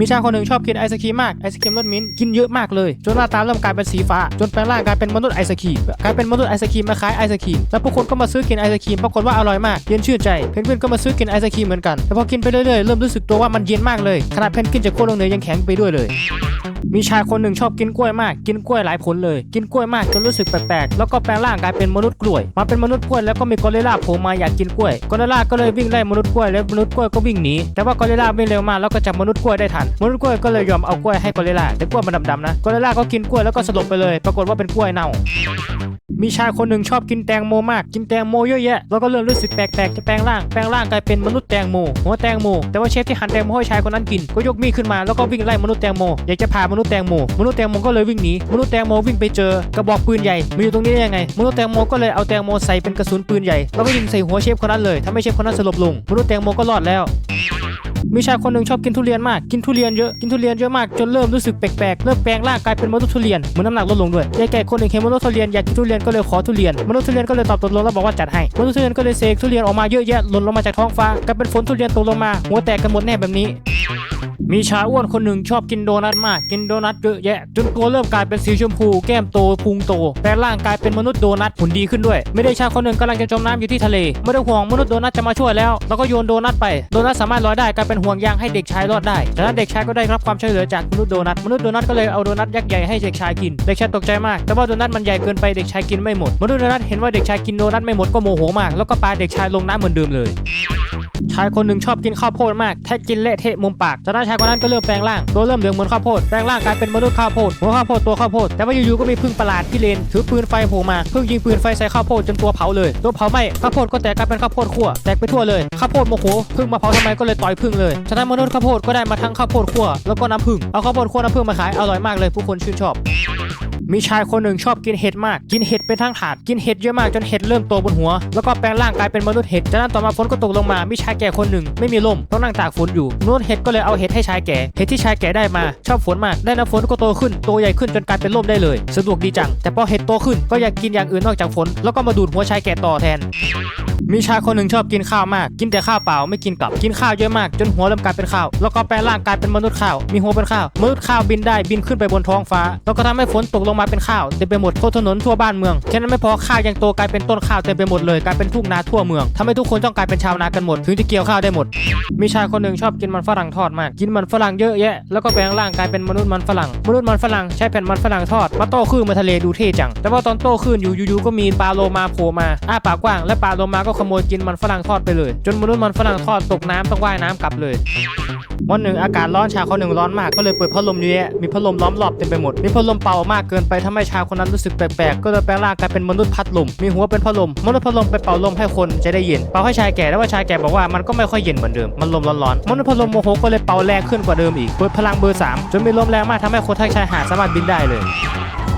มีชายคนหนึ่งชอบกินไอศครีมมากไอศครีมรสมิ้นท์กินเยอะมากเลยจนหน้าตาเริ่มกลายเป็นสีฟ้า จนแปลงร่างกลายเป็นมนุษย์ไอศครีมกลายเป็นมนุษย์ไอศครีมมาขายไอศครีมแล้วผู้คนก็มาซื้อกินไอศครีมปรากฏว่าอร่อยมากเย็นชื่นใจเพนกวินก็มาซื้อกินไอศครีมเหมือนกันแต่พอกินไปเรื่อยๆเริ่มรู้สึกตัวว่ามันเย็นมากเลยขนาดเพนกวินจะโค่นลงเนยยังแข็งไปด้วยเลยมีชายคนหนึ่งชอบกินกล้วยมาก กินกล้วยหลายผลเลย กินกล้วยมากจนรู้สึกแปลกๆ แล้วก็แปลงร่างกลายเป็นมนุษย์กล้วย มาเป็นมนุษย์กล้วยแล้วก็มีกอริลลาโผล่มาอยากกินกล้วย กอริลลาก็เลยวิ่งไล่มนุษย์กล้วย แล้วมนุษย์กล้วยก็วิ่งหนี แต่ว่ากอริลลาวิ่งเร็วมากแล้วก็จับมนุษย์กล้วยได้ทันมนุษย์กล้วยก็เลยยอมเอากล้วยให้กอริลลาแต่กล้วยมันดำๆนะกอริลลาก็กินกล้วยแล้วก็สลบไปเลย ปรากฏว่าเป็นกล้วยเน่ามีชายคนหนึ่งชอบกินแตงโมมาก กินแตงโมเยอะแยะ แล้วก็เริ่มรู้สึกแปลกๆ จะแปลงร่าง แปลงร่างกลายเป็นมนุษย์แตงโม หัวแตงโม แต่ว่าเชฟที่หั่นแตงโมให้ชายคนนั้นกิน ก็ยกมีดขึ้นมา แล้วก็วิ่งไล่มนุษย์แตงโม อยากจะพามนุษย์แตงโม มนุษย์แตงโมก็เลยวิ่งหนี มนุษย์แตงโมวิ่งไปเจอกระบอกปืนใหญ่ มาอยู่ตรงนี้ได้ยังไง มนุษย์แตงโมก็เลยเอาแตงโมใส่เป็นกระสุนปืนใหญ่ แล้วก็ยิงใส่หัวเชฟคนนั้นเลยทำให้เชฟคนนั้นสลบลง มนุษย์แตงโมก็รอดแล้ว มีชายคนหนึ่งชอบกินทุเรียนมาก กินทุเรียนเยอะ กินทุเรียนเยอะมากจนเริ่มรู้สึกแปลกๆ เริ่มแปลงร่างกลายเป็นมนุษย์ทุเรียน เหมือนน้ำหนักลดลงด้วยยายแก่คนหนึ่งเห็นมนุษย์ทุเรียนอยากกินทุเรียนก็เลยขอทุเรียน มนุษย์ทุเรียนก็เลยตอบตกลงแล้วบอกว่าจัดให้ มนุษย์ทุเรียนก็เลยเสกทุเรียนออกมาเยอะแยะหล่นลงมาจากท้องฟ้ากลายเป็นฝนทุเรียนตกลงมา หัวแตกกันหมดแน่แบบนี้ มีชายอ้วนคนหนึ่งชอบกินโดนัทมาก กินโดนัทเยอะแยะ จนตัวเริ่มกลายเป็นสีชมพู แก้มโตพุงโตแต่ร่างกายเป็นมนุษย์โดนัทหุ่นดีขึ้นด้วย ไม่ได้ชายคนหนึ่งกำลังจะจมน้ำอยู่ที่ทะเล ไม่ต้องห่วงมนุษย์โดนัทจะมาช่วยแล้ว แล้วก็โยนโดนัทไป โดนัทสามารถลอยได้กลายเป็นห่วงยางให้เด็กชายรอดได้จากนั้นเด็กชายก็ได้รับความช่วยเหลือจากมนุษย์โดนัท มนุษย์โดนัทก็เลยเอาโดนัทยักษ์ใหญ่ให้เด็กชายกิน เด็กชายตกใจมาก แต่ว่าโดนัทมันใหญ่เกินไปเด็กชายกินไม่หมด มนุษย์โดนัทเห็นว่าเด็กชายกินโดนัทไม่หมดก็โมโหมาก แล้วก็ปาเด็กชายลงน้ำเหมือนเดิมเลย ชายคนหนึ่งชอบกินข้าวโพดมากแท้กินเละเทะมุมปากจากนั้นชายคนนั้นก็เริ่มแปลงร่างตัวเริ่มเหลืองเหมือนข้าวโพดแปลงร่างกลายเป็นมนุษย์ข้าวโพดหัวข้าวโพดตัวข้าวโพดแต่ว่าอยู่ๆก็มีพึ่งประหลาดที่เลนถือปืนไฟโผล่มาพึ่งยิงปืนไฟใส่ข้าวโพดจนตัวเผาเลยตัวเผาไหม้ข้าวโพดก็แตกกลายเป็นข้าวโพดขั่วแตกไปทั่วเลยข้าวโพดโมโหพึ่งมาเผาทำไมก็เลยต่อยพึ่งเลยจากนั้นมนุษย์ข้าวโพดก็ได้มาทั้งข้าวโพดขั่วแล้วก็น้ำผึ้งเอาข้าวโพดขั่วน้ำผึ้งมาขายอร่อยมากเลยผู้คนชื่นชอบ มีชายคนหนึ่งชอบกินเห็ดมาก กินเห็ดเป็นทั้งถาด กินเห็ดเยอะมากจนเห็ดเริ่มโตบนหัว แล้วก็แปลงร่างกลายเป็นมนุษย์เห็ด จากนั้นต่อมาฝนก็ตกลงมา มีชายแก่คนหนึ่งไม่มีร่มต้องนั่งตากฝนอยู่มนุษย์เห็ดก็เลยเอาเห็ดให้ชายแก่ เห็ดที่ชายแก่ได้มา ชอบฝนมาก ได้น้ำฝนก็โตขึ้น โตใหญ่ขึ้นจนกลายเป็นร่มได้เลย สะดวกดีจัง แต่พอเห็ดโตขึ้นก็อยากกินอย่างอื่นนอกจากฝน แล้วก็มาดูดหัวชายแก่ต่อแทน มีชายคนหนึ่งชอบกินข้าวมาก กินแต่ข้าวเปล่าไม่กินกลับ กินข้าวเยอะมาก จนหัวเริ่มกลายเป็นข้าว แล้วก็แปลงร่างกายเป็นมนุษย์ข้าว มีหัวเป็นข้าว มนุษย์ข้าวบินได้บินขึ้นไปบนท้องฟ้า แล้วก็ทำให้ฝนตกลงมาเป็นข้าวเต็มไปหมดทั่วถนนทั่วบ้านเมือง แค่นั้นไม่พอข้าวยังโตกลายเป็นต้นข้าวเต็มไปหมดเลยกลายเป็นทุ่งนาทั่วเมืองทำให้ทุกคนต้องกลายเป็นชาวนากันหมด ถึงจะเกี่ยวข้าวได้หมด มีชายคนหนึ่งชอบกินมันฝรั่งทอดมาก กินมันฝรั่งเยอะแยะ แล้วก็แปลงร่างกลายเป็นมนุษย์มันฝรั่ง มนุษย์มันฝรั่งใช้แผ่นมันฝรั่งทอด มาโต้คลื่นมาทะเลดูเท่จัง แต่ว่าตอนโต้คลื่นอยู่อยู่ๆก็มีปลาโลมาโผล่มา อ้าปากกว้างและปลาโลมาก็ก็ขโมยกินมันฝรั่งทอดไปเลย จนมนุษย์มันฝรั่งทอดตกน้ำต้องว่ายน้ำกลับเลยวันหนึ่งอากาศร้อนชายคนหนึ่งร้อนมากก็เลยเปิดพัดลมเยอะมีพัดลมล้อมรอบเต็มไปหมดมีพัดลมเป่ามากเกินไปทำให้ชายคนนั้นรู้สึกแปลกๆก็เลยแปลงร่างกลายเป็นมนุษย์พัดลมมีหัวเป็นพัดลมมนุษย์พัดลมไปเป่าลมให้คนจะได้เย็นเป่าให้ชายแก่แต่ว่าชายแก่บอกว่ามันก็ไม่ค่อยเย็นเหมือนเดิมมันลมร้อนๆมนุษย์พัดลมโมโหก็เลยเป่าแรงขึ้นกว่าเดิมอีกเปิดพลังเบอร์สามจนมีลมแรงมากทำให้คนทั้งชายหาดสามารถบินได้เลย